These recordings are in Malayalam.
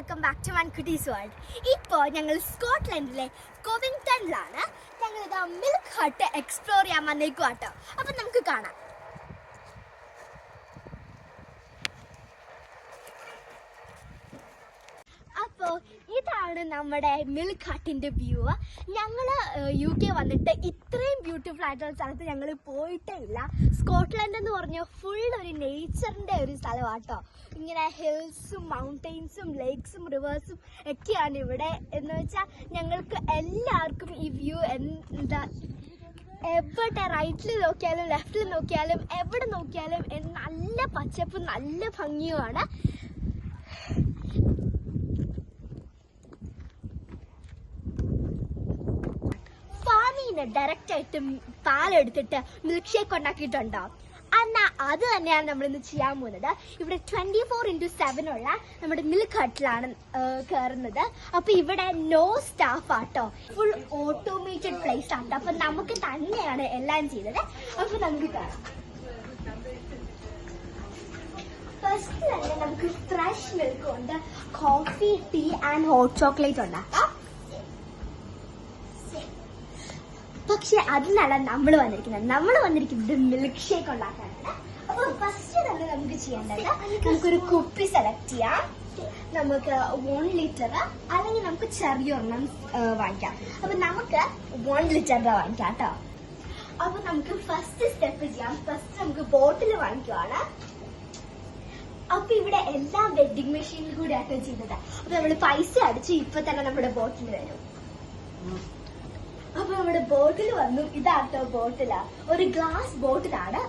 Welcome back to Mankutties world ഇപ്പോൾ ഞങ്ങൾ സ്കോട്ട്ലൻഡിലെ കോവിങ്ടണിലാണ് ഞങ്ങൾ ഇത് മിൽക്ക് ഹട്ട് എക്സ്പ്ലോർ ചെയ്യാൻ വന്നേക്കും കേട്ടോ അപ്പം നമുക്ക് കാണാം. അപ്പോൾ ഇതാണ് നമ്മുടെ മിൽക്ക് ഹട്ടിന്റെ വ്യൂ ഞങ്ങൾ യു കെ വന്നിട്ട് ഇത്രയും ബ്യൂട്ടിഫുൾ ആയിട്ടുള്ള സ്ഥലത്ത് ഞങ്ങൾ പോയിട്ടേ ഇല്ല സ്കോട്ട്ലൻഡ് എന്ന് പറഞ്ഞാൽ ഫുൾ ഒരു നേച്ചറിന്റെ ഒരു സ്ഥലമാട്ടോ ഇങ്ങനെ ഹിൽസും മൗണ്ടെയിൻസും ലേക്സും റിവേഴ്സും ഒക്കെയാണ് ഇവിടെ. എന്ന് വെച്ചാൽ ഞങ്ങൾക്ക് എല്ലാവർക്കും ഈ വ്യൂ എന്താ എവിടെ റൈറ്റിൽ നോക്കിയാലും ലെഫ്റ്റിൽ നോക്കിയാലും എവിടെ നോക്കിയാലും നല്ല പച്ചപ്പും നല്ല ഭംഗിയുമാണ്. ഫാമിൽ ഡയറക്റ്റ് ആയിട്ട് പാലെടുത്തിട്ട് മിൽക്ക് ഷേക്ക് ഉണ്ടാക്കിയിട്ടുണ്ടോ? എന്നാ അത് തന്നെയാണ് നമ്മൾ ഇന്ന് ചെയ്യാൻ പോകുന്നത്. ഇവിടെ ട്വന്റി ഫോർ ഇന്റു സെവൻ ഉള്ള നമ്മുടെ മിൽക്ക് ഹട്ടിലാണ് കയറുന്നത് അപ്പൊ ഇവിടെ no staff auto. Full automated place ആണ്. അപ്പൊ നമുക്ക് തന്നെയാണ് എല്ലാം ചെയ്തത് അപ്പൊ നമുക്ക് കയറാം ഫസ്റ്റ് തന്നെ നമുക്ക് ഫ്രഷ് മിൽക്ക് ഉണ്ട്. Coffee tea and hot chocolate ഉണ്ടാക്കാം പക്ഷെ അതിനല്ല നമ്മൾ വന്നിരിക്കുന്നത്. നമ്മൾ വന്നിരിക്കുന്നത് മിൽക്ക് ഷേക്ക് ഉണ്ടാക്കാനാണ്. അപ്പൊ ഫസ്റ്റ് തന്നെ നമുക്ക് ചെയ്യേണ്ടത് നമുക്കൊരു കുപ്പി സെലക്ട് ചെയ്യാം. നമുക്ക് വൺ ലിറ്റർ അല്ലെങ്കിൽ നമുക്ക് ചെറിയൊരെണ്ണം ഒരെണ്ണം വാങ്ങിക്കാം. അപ്പൊ നമുക്ക് വൺ ലിറ്ററിന്റെ വാങ്ങിക്കാം കേട്ടോ അപ്പൊ നമുക്ക് ഫസ്റ്റ് സ്റ്റെപ്പ് ചെയ്യാം. ഫസ്റ്റ് നമുക്ക് ബോട്ടിൽ വാങ്ങിക്കുവാണ്. അപ്പൊ ഇവിടെ എല്ലാ വെഡിങ് മെഷീനിൽ കൂടെ ആട്ടോ ചെയ്യുന്നത്. അപ്പൊ നമ്മൾ പൈസ അടിച്ച് ഇപ്പൊ തന്നെ നമ്മുടെ ബോട്ടിൽ വരും. അപ്പൊ നമ്മുടെ ബോട്ടിൽ വന്നു. ഇതാട്ടോ ബോട്ടിലാ. ഒരു ഗ്ലാസ് ബോട്ടിലാണ്.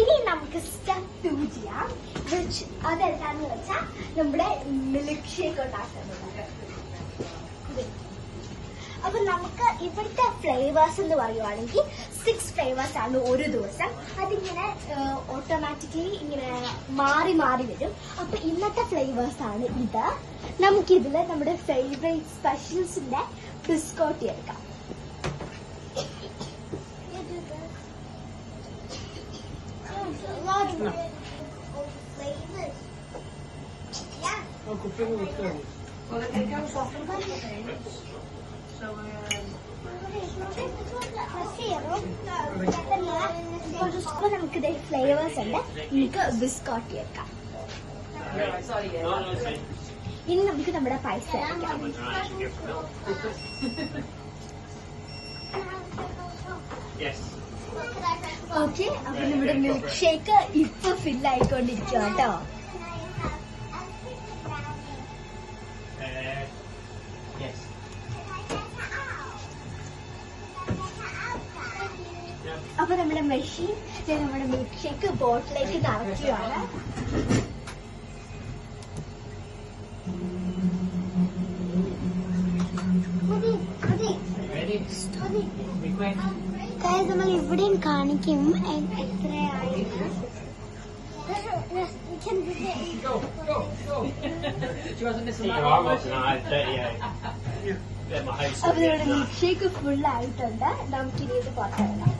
ഇനി നമുക്ക് സ്റ്റെപ്പ് ടു ചെയ്യാം അതെന്താന്ന് വെച്ചാൽ നമ്മുടെ മിൽക്ക് ഷേക്ക് ഉണ്ടാക്കുന്നത് അപ്പൊ നമുക്ക് ഇവിടുത്തെ ഫ്ലേവേഴ്സ് എന്ന് പറയുവാണെങ്കിൽ സിക്സ് ഫ്ലേവേഴ്സ് ആണ് ഒരു ദിവസം. അതിങ്ങനെ ഓട്ടോമാറ്റിക്കലി ഇങ്ങനെ മാറി മാറി വരും. അപ്പൊ ഇന്നത്തെ ഫ്ലേവേഴ്സ് ആണ് ഇത്. നമുക്കിതിൽ നമ്മുടെ ഫേവറേറ്റ് സ്പെഷ്യൽസിന്റെ ബിസ്കോട്ട് എടുക്കാം. So, um, ഫ്ലേവേഴ്സ് ഉണ്ട് നമുക്ക് ബിസ്ക്കോട്ടി yeah. ഇനി നമുക്ക് നമ്മുടെ പൈസ. ഓക്കെ അപ്പൊ നമ്മുടെ മിൽക്ക് ഷേക്ക് ഇപ്പൊ ഫിൽ ആയിക്കൊണ്ടിരിക്കുക കേട്ടോ അപ്പൊ നമ്മുടെ മെഷീൻ നമ്മുടെ മിൽക്ക് ഷേക്ക് ബോട്ടിലേക്ക് നിറയ്ക്കുകയാണ്. നമ്മൾ ഇവിടെയും കാണിക്കും എത്രയായി എത്രയായിട്ട് Go, go, go. she wasn't missing that one, was she? now. I'm 38. Get my അപ്പൊ നമ്മുടെ മിൽക്ക് ഷേക്ക് ഫുൾ ആയിട്ടുണ്ട് നമുക്കിനി ഇത് പുറത്തിറങ്ങാം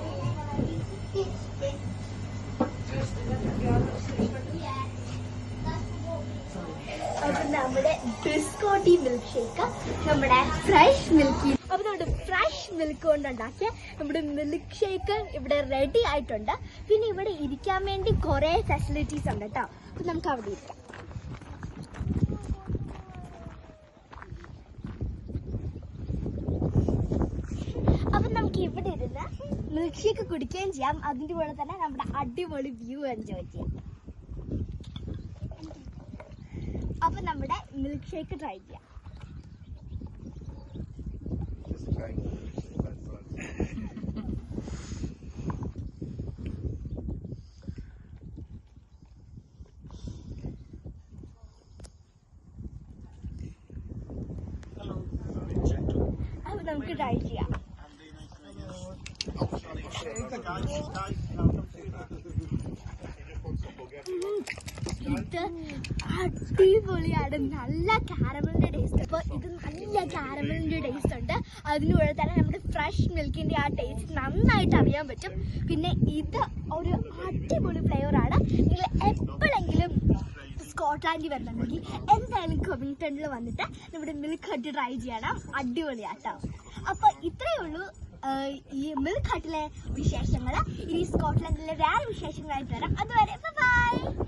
അപ്പൊ നമ്മുടെ ബിസ്കോട്ടി മിൽക്ക് ഷേക്ക് നമ്മുടെ ഫ്രഷ് മിൽക്ക് അപ്പൊ നമ്മുടെ ഫ്രഷ് മിൽക്ക് കൊണ്ട് ഉണ്ടാക്കിയ നമ്മുടെ മിൽക്ക് ഷേക്ക് ഇവിടെ റെഡി ആയിട്ടുണ്ട്. പിന്നെ ഇവിടെ ഇരിക്കാൻ വേണ്ടി കുറെ ഫെസിലിറ്റീസ് ഉണ്ട് കേട്ടോ. അപ്പൊ നമുക്ക് അവിടെ ഇരിക്കാം. അപ്പൊ നമുക്ക് ഇവിടെ ഇരുന്ന് ഷേക്ക് കുടിക്കുകയും ചെയ്യാം. അതിന്റെ കൂടെ തന്നെ നമ്മുടെ അടിപൊളി വ്യൂ എൻജോയ് ചെയ്യാം. അപ്പൊ നമ്മുടെ മിൽക്ക് ഷേക്ക് ട്രൈ ചെയ്യാം. നമുക്ക് ട്രൈ ചെയ്യാം. ഇത് അടിപൊളിയാണ് നല്ല കാരമലിന്റെ ടേസ്റ്റ് അപ്പൊ ഇത് നല്ല കാരമലിന്റെ ടേസ്റ്റ് ഉണ്ട്. അതിനുകൂടെ തന്നെ നമ്മുടെ ഫ്രഷ് മിൽക്കിന്റെ ആ ടേസ്റ്റ് നന്നായിട്ട് അറിയാൻ പറ്റും. പിന്നെ ഇത് ഒരു അടിപൊളി ഫ്ലേവർ ആണ്. നിങ്ങൾ എപ്പോഴെങ്കിലും സ്കോട്ട്ലാൻഡിൽ വരണമെങ്കിൽ എന്തായാലും കൊമിങ്ടണിൽ വന്നിട്ട് നമ്മുടെ മിൽക്ക് ഹട്ട് ട്രൈ ചെയ്യണം. അടിപൊളിയാട്ടോ. അപ്പൊ ഇത്രയേ ഉള്ളൂ ആഹ് ഈ മിൽക്കാട്ടിലെ വിശേഷങ്ങൾ ഇനി സ്കോട്ട്ലൻഡിലെ വേറെ വിശേഷങ്ങളായിട്ട് വരാം. അതുവരെ ബൈ